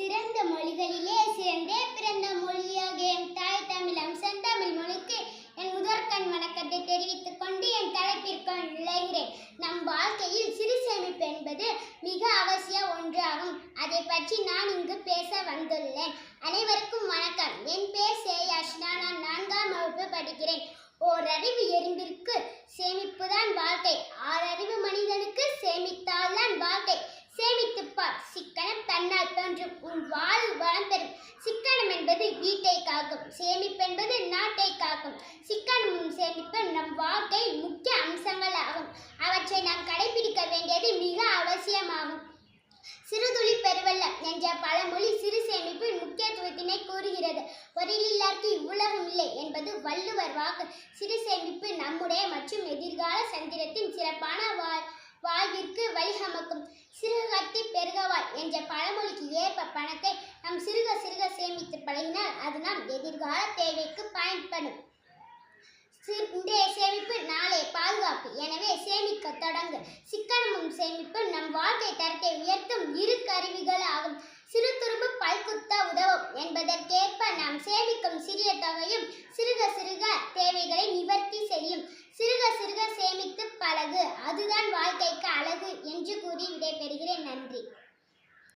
சிறந்த மொழிகளிலே சிறந்தே பிறந்த மொழியாக என் தாய் தமிழம் செந்தமிழ் மொழிக்கு என் முதற்கண் வணக்கத்தை தெரிவித்துக் கொண்டு என் தலைப்பிற்கு நுழைகிறேன். நம் வாழ்க்கையில் சிறு சேமிப்பு என்பது மிக அவசிய ஒன்றாகும். அதை பற்றி நான் இங்கு பேச வந்துள்ளேன். அனைவருக்கும் வணக்கம். என் பேர் சேயாஷ்னா நான் நான்காம் வகுப்பு படிக்கிறேன். ஓர் அறிவு எறும்பிற்கு சேமிப்புதான் வாழ்க்கை. ஆறறிவு மனிதனுக்கு சேமித்தால்தான் வாழ்க்கை சேமித்துப் பார் தன்னால் தோன்றும் உன் வாழ்வு வளம் பெறும். சிக்கனம் என்பது வீட்டை காக்கும் சேமிப்பு என்பது நாட்டை காக்கும் சிக்கனமும் சேமிப்பும் நம் வாழ்க்கை முக்கிய அம்சங்கள் ஆகும் அவற்றை நாம் கடைபிடிக்க வேண்டியது மிக அவசியமாகும். சிறுதுளி பெருவெள்ளம் என்ற பழமொழி சிறு சேமிப்பின் முக்கியத்துவத்தினை கூறுகிறது. பொருளில்லார்க்கு இவ்வுலகம் இல்லை என்பது வள்ளுவர் வாக்கு. சிறு சேமிப்பு நம்முடைய மற்றும் எதிர்கால சந்திரத்தின் சிறப்பான பணத்தை நாம் சிறுக சிறுக சேமித்து பழகினால் அது நாம் எதிர்கால தேவைக்கு பயன்படும். இன்றைய சேமிப்பு நாளைய பாதுகாப்பு. எனவே சேமிக்க தொடங்க. சிக்கனமும் சேமிப்பு நம் வாழ்க்கை தரத்தை உயர்த்தும் இரு கருவிகள் சிறு துரும்பு பல்குத்த உதவும் என்பதற்கேற்ப நாம் சேமிக்கும் சிறிய தொகையும் சிறுக சிறுக தேவைகளை நிவர்த்தி செய்யும். சிறுக சிறுக சேமித்து பழகு. அதுதான் வாழ்க்கைக்கு அழகு